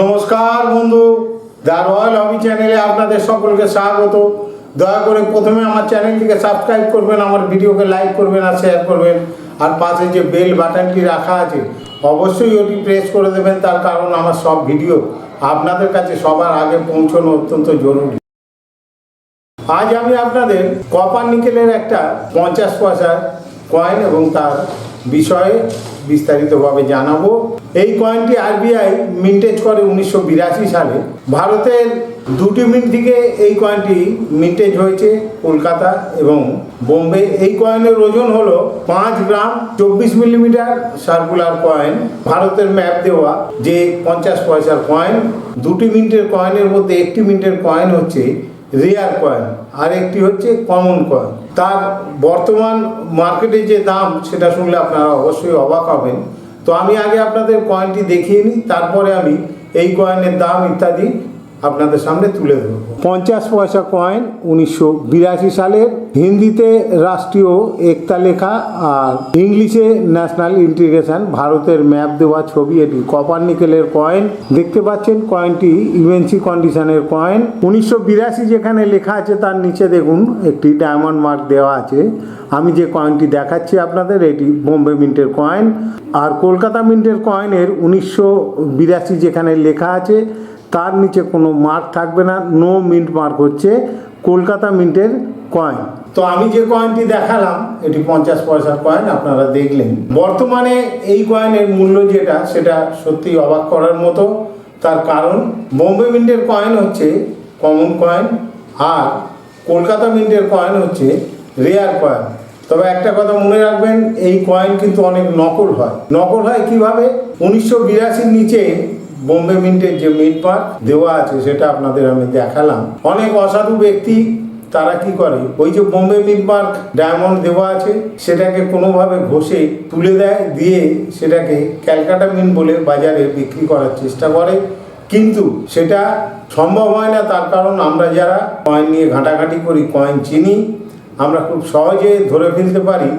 নমস্কার বন্ধু the royal হবি চ্যানেলে আপনাদের সকলকে স্বাগত। দয়া করে প্রথমে আমার চ্যানেলটিকে সাবস্ক্রাইব করবেন, আমার ভিডিওকে লাইক করবেন আর শেয়ার করবেন। আর পাশে যে বেল বাটনটি রাখা আছে, অবশ্যই ওটি প্রেস করে দেবেন, তার কারণ আমার সব ভিডিও আপনাদের কাছে সবার আগে পৌঁছানো অত্যন্ত জরুরি। আজ আমি আপনাদের কপার নিকেলের একটা পঞ্চাশ পয়সার কয়েন এবং তার বিষয়ে বিস্তারিতভাবে জানাব। এই কয়েনটি আরবিআই মিন্টেজ করে উনিশশো বিরাশি সালে। ভারতের দুটি মিন্ট থেকে এই কয়েনটি মিন্টেজ হয়েছে কলকাতা এবং বোম্বে। এই কয়েনের ওজন হলো পাঁচ গ্রাম চব্বিশ মিলিমিটার সার্কুলার কয়েন ভারতের ম্যাপ দেওয়া যে পঞ্চাশ পয়সার কয়েন দুটি মিন্টের কয়েনের মধ্যে একটি মিন্টের কয়েন হচ্ছে রেয়ার কয়েন আর একটি হচ্ছে কমন কয়েন তার বর্তমান মার্কেটে যে দাম, সেটা শুনলে আপনারা অবশ্যই অবাক হবেন। তো আমি আগে আপনাদের কয়েনটি দেখিয়ে নিই, তারপরে আমি এই কয়েনের দাম ইত্যাদি আপনাদের সামনে তুলে ধরব। পঞ্চাশ পয়সা কয়েন উনিশশো বিরাশি সালের হিন্দিতে রাষ্ট্রীয় একতা লেখা আর ইংলিশে ন্যাশনাল ইন্টিগ্রেশন ভারতের ম্যাপ দেওয়া ছবি এটি। কপার নিকেলের কয়েন দেখতে পাচ্ছেন কয়েনটি ইভেন্সি কন্ডিশনের কয়েন উনিশশো বিরাশি যেখানে লেখা আছে তার নিচে দেখুন, একটি ডায়মন্ড মার্ক দেওয়া আছে। আমি যে কয়েনটি দেখাচ্ছি আপনাদের, এটি বোম্বে মিন্টের কয়েন আর কলকাতা মিন্টের কয়েনের উনিশশো বিরাশি যেখানে লেখা আছে তার নিচে কোনো মার্ক থাকবে না নো মিন্ট মার্ক হচ্ছে কলকাতা মিন্টের কয়েন তো আমি যে কয়েনটি দেখালাম, এটি পঞ্চাশ পয়সার কয়েন আপনারা দেখলেন। বর্তমানে এই কয়েনের মূল্য যেটা, সেটা সত্যি অবাক করার মতো। তার কারণ, বোম্বে মিন্টের কয়েন হচ্ছে কমন কয়েন আর কলকাতা মিন্টের কয়েন হচ্ছে রেয়ার কয়েন তবে একটা কথা মনে রাখবেন, এই কয়েন কিন্তু অনেক নকল হয়। নকল হয় কীভাবে? উনিশশো বিরাশির নিচে বোম্বে মিন্টের যে মিট মার্ক দেওয়া আছে, সেটা আপনাদের আমি দেখালাম। অনেক অসাধু ব্যক্তি, তারা কি করে? ওই যে বোম্বে মিট মার্ক ডায়মন্ড দেওয়া আছে, সেটাকে কোনোভাবে ঘষে তুলে দেয়, দিয়ে সেটাকে ক্যালকাটা মিন বলে বাজারে বিক্রি করার চেষ্টা করে। কিন্তু সেটা সম্ভব হয় না, তার কারণ আমরা যারা কয়েন নিয়ে ঘাঁটাঘাঁটি করি, কয়েন চিনি, আমরা খুব সহজে ধরে ফেলতে পারি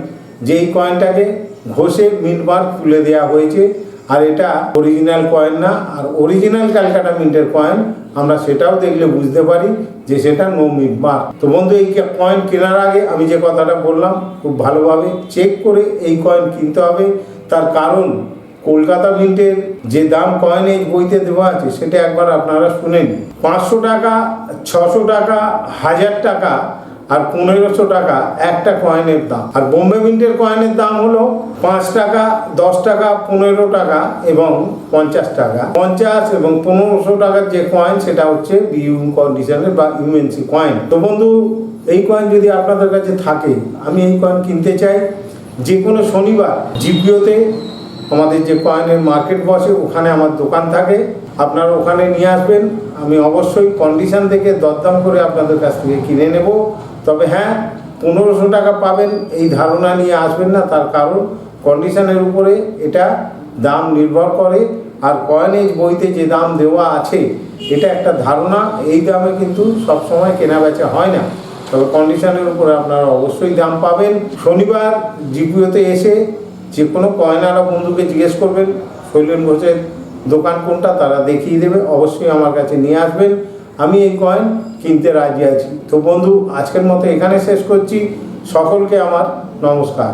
যে এই কয়েনটাকে ঘষে মিন্ট মার্ক তুলে দেওয়া হয়েছে। আর এটা অরিজিনাল কয়েন না, আর অরিজিনাল ক্যালকাটা মিন্টের কয়েন আমরা সেটাও দেখলে বুঝতে পারি যে সেটা নো মিন্ট মার্ক তো বন্ধু, এই কয়েন কেনার আগে আমি যে কথাটা বললাম, খুব ভালোভাবে চেক করে এই কয়েন কিনতে হবে। তার কারণ, কলকাতা মিন্টের যে দাম কয়েন এই বইতে দেওয়া আছে, সেটা একবার আপনারা শুনেন পাঁচশো টাকা, ছশো টাকা, হাজার টাকা আর পনেরোশো টাকা একটা কয়েনের দাম। আর বোম্বে মিন্টের কয়েনের দাম হলো পাঁচ টাকা, দশ টাকা, পনেরো টাকা এবং পঞ্চাশ টাকা। পঞ্চাশ এবং পনেরোশো টাকার যে কয়েন সেটা হচ্ছে বিউ কন্ডিশনের বা ইউএনসি কয়েন তো বন্ধু, এই কয়েন যদি আপনাদের কাছে থাকে, আমি এই কয়েন কিনতে চাই। যে কোনো শনিবার জিপিওতে আমাদের যে কয়েনের মার্কেট বসে, ওখানে আমার দোকান থাকে। আপনারা ওখানে নিয়ে আসবেন। আমি অবশ্যই কন্ডিশন থেকে দরদাম করে আপনাদের কাছ থেকে কিনে নেব। তবে হ্যাঁ পনেরোশো টাকা পাবেন, এই ধারণা নিয়ে আসবেন না, তার কারণ কন্ডিশনের উপরে এটা দাম নির্ভর করে। আর কয়েনেজ বইতে যে দাম দেওয়া আছে, এটা একটা ধারণা, এই দামে কিন্তু সবসময় কেনা বেচা হয় না। তবে কন্ডিশনের উপরে আপনারা অবশ্যই দাম পাবেন। শনিবার জিপিওতে এসে যে কোনো কয়নারা বন্ধুকে জিজ্ঞেস করবেন, শৈলেন ঘোষের দোকান কোনটা, তারা দেখিয়ে দেবে, অবশ্যই আমার কাছে নিয়ে আসবেন। আমি এই কয়েন কিনতে রাজি আছি। তো বন্ধু, আজকের মতো এখানে শেষ করছি। সকলকে আমার নমস্কার।